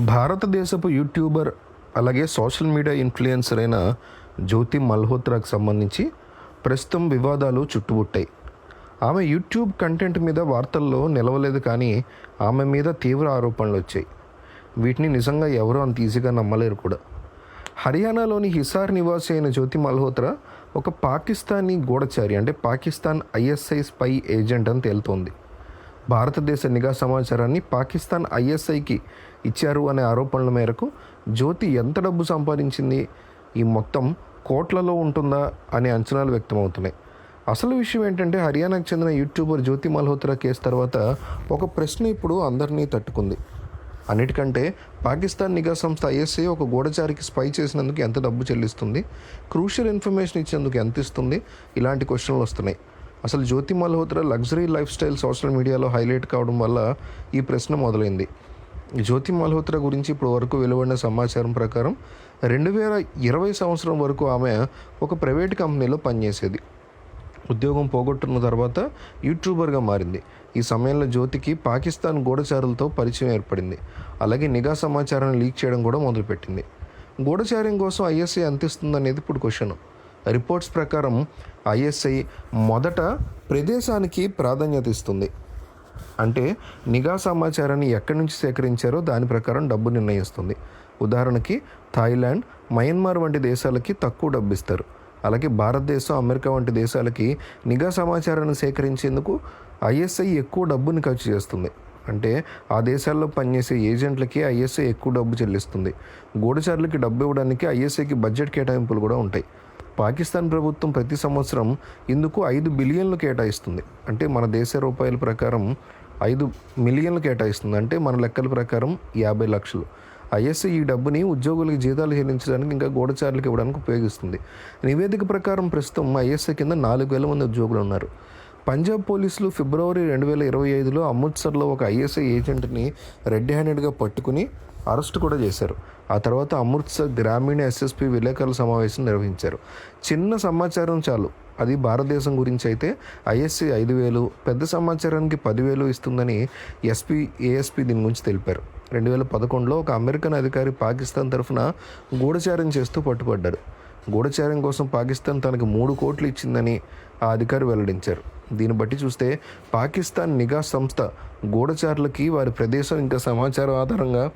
భారతదేశపు యూట్యూబర్ అలాగే social media influencer అయిన జ్యోతి మల్హోత్రాకు సంబంధించి ప్రస్తుతం వివాదాలు చుట్టుముట్టాయి. ఆమె యూట్యూబ్ కంటెంట్ మీద వార్తల్లో నిలవలేదు కానీ ఆమె మీద తీవ్ర ఆరోపణలు వచ్చాయి. వీటిని నిజంగా ఎవరో అంత ఈజీగా నమ్మలేరు కూడా. హర్యానాలోని హిసార్ నివాసి అయిన జ్యోతి మల్హోత్రా ఒక పాకిస్తానీ గూఢచారి అంటే పాకిస్తాన్ ఐఎస్ఐ స్పై ఏజెంట్ అని తేలుతోంది. భారతదేశ నిఘా సమాచారాన్ని పాకిస్తాన్ ఐఎస్ఐకి ఇచ్చారు అనే ఆరోపణల మేరకు జ్యోతి ఎంత డబ్బు సంపాదించింది? ఈ మొత్తం కోట్లలో ఉంటుందా? అనే అంచనాలు వ్యక్తమవుతున్నాయి. అసలు విషయం ఏంటంటే హర్యానాకు చెందిన యూట్యూబర్ జ్యోతి మల్హోత్రా కేసు తర్వాత ఒక ప్రశ్న ఇప్పుడు అందరినీ తట్టుకుంది. అన్నిటికంటే పాకిస్తాన్ నిఘా సంస్థ ఐఎస్ఐ ఒక గూఢచారికి స్పై చేసినందుకు ఎంత డబ్బు చెల్లిస్తుంది? క్రూషియల్ ఇన్ఫర్మేషన్ ఇచ్చేందుకు ఎంత ఇస్తుంది? ఇలాంటి క్వశ్చన్లు వస్తున్నాయి. అసలు Jyoti Malhotra luxury lifestyle social మీడియాలో హైలైట్ కావడం వల్ల ఈ ప్రశ్న మొదలైంది. జ్యోతి మల్హోత్రా గురించి ఇప్పుడు వరకు వెలువడిన సమాచారం ప్రకారం రెండు వేల ఇరవై సంవత్సరం వరకు ఆమె ఒక ప్రైవేట్ కంపెనీలో పనిచేసేది. ఉద్యోగం పోగొట్టున్న తర్వాత యూట్యూబర్గా మారింది. ఈ సమయంలో జ్యోతికి పాకిస్తాన్ గూఢచారులతో పరిచయం ఏర్పడింది. అలాగే నిఘా సమాచారాన్ని లీక్ చేయడం కూడా మొదలుపెట్టింది. గూఢచార్యం కోసం ఐఎస్ఐ అంతిస్తుందనేది ఇప్పుడు క్వశ్చన్. రిపోర్ట్స్ ప్రకారం ఐఎస్ఐ మొదట ప్రదేశానికి ప్రాధాన్యత ఇస్తుంది. అంటే నిఘా సమాచారాన్ని ఎక్కడి నుంచి సేకరించారో దాని ప్రకారం డబ్బు నిర్ణయిస్తుంది. ఉదాహరణకి థాయిలాండ్ మయన్మార్ వంటి దేశాలకి తక్కువ డబ్బు ఇస్తారు అలాగే భారతదేశం అమెరికా వంటి దేశాలకి నిఘా సమాచారాన్ని సేకరించేందుకు ఐఎస్ఐ ఎక్కువ డబ్బుని ఖర్చు చేస్తుంది. అంటే ఆ దేశాల్లో పనిచేసే ఏజెంట్లకి ఐఎస్ఐ ఎక్కువ డబ్బు చెల్లిస్తుంది. గూఢచారులకి డబ్బు ఇవ్వడానికి ఐఎస్ఐకి బడ్జెట్ కేటాయింపులు కూడా ఉంటాయి. పాకిస్తాన్ ప్రభుత్వం ప్రతి సంవత్సరం ఇందుకు ఐదు బిలియన్లు కేటాయిస్తుంది. అంటే మన దేశ రూపాయల ప్రకారం ఐదు మిలియన్లు కేటాయిస్తుంది. అంటే మన లెక్కల ప్రకారం యాభై లక్షలు. ఐఎస్ఐ ఈ డబ్బుని ఉద్యోగులకు జీతాలు చెల్లించడానికి ఇంకా గూఢచారులకు ఇవ్వడానికి ఉపయోగిస్తుంది. నివేదిక ప్రకారం ప్రస్తుతం ఐఎస్ఐ కింద నాలుగు వేల మంది ఉద్యోగులు ఉన్నారు. పంజాబ్ పోలీసులు ఫిబ్రవరి రెండు వేల ఇరవై ఐదులో అమృత్సర్లో ఒక ఐఎస్ఐ ఏజెంట్ని రెడ్ హ్యాండెడ్గా పట్టుకుని అరెస్ట్ కూడా చేశారు. ఆ తర్వాత అమృత్సర్ గ్రామీణ ఎస్ఎస్పి విలేకరుల సమావేశం నిర్వహించారు. చిన్న సమాచారం చాలు. అది భారతదేశం గురించి అయితే ఐఎస్సి ఐదు వేలు పెద్ద సమాచారానికి పదివేలు ఇస్తుందని ఎస్పీ ఏఎస్పీ దీని గురించి తెలిపారు. రెండు వేల పదకొండులో ఒక అమెరికన్ అధికారి పాకిస్తాన్ తరఫున గూఢచారం చేస్తూ పట్టుబడ్డారు గూఢచారం కోసం పాకిస్తాన్ తనకు మూడు కోట్లు ఇచ్చిందని ఆ అధికారి వెల్లడించారు. దీన్ని బట్టి చూస్తే పాకిస్తాన్ నిఘా సంస్థ గూఢచారులకి వారి ప్రదేశం ఇంకా సమాచారం ఆధారంగా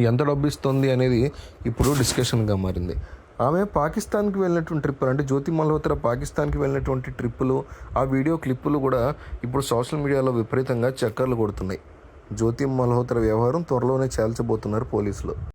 ఎంత డబ్బు ఇస్తుంది అనేది ఇప్పుడు డిస్కషన్గా మారింది. ఆమె పాకిస్తాన్కి వెళ్ళినటువంటి ట్రిప్పులు అంటే జ్యోతి మల్హోత్రా పాకిస్తాన్కి వెళ్ళినటువంటి ట్రిప్పులు ఆ వీడియో క్లిప్పులు కూడా ఇప్పుడు సోషల్ మీడియాలో విపరీతంగా చక్కర్లు కొడుతున్నాయి. జ్యోతి మల్హోత్రా వ్యవహారం త్వరలోనే చేల్చబోతున్నారు పోలీసులు.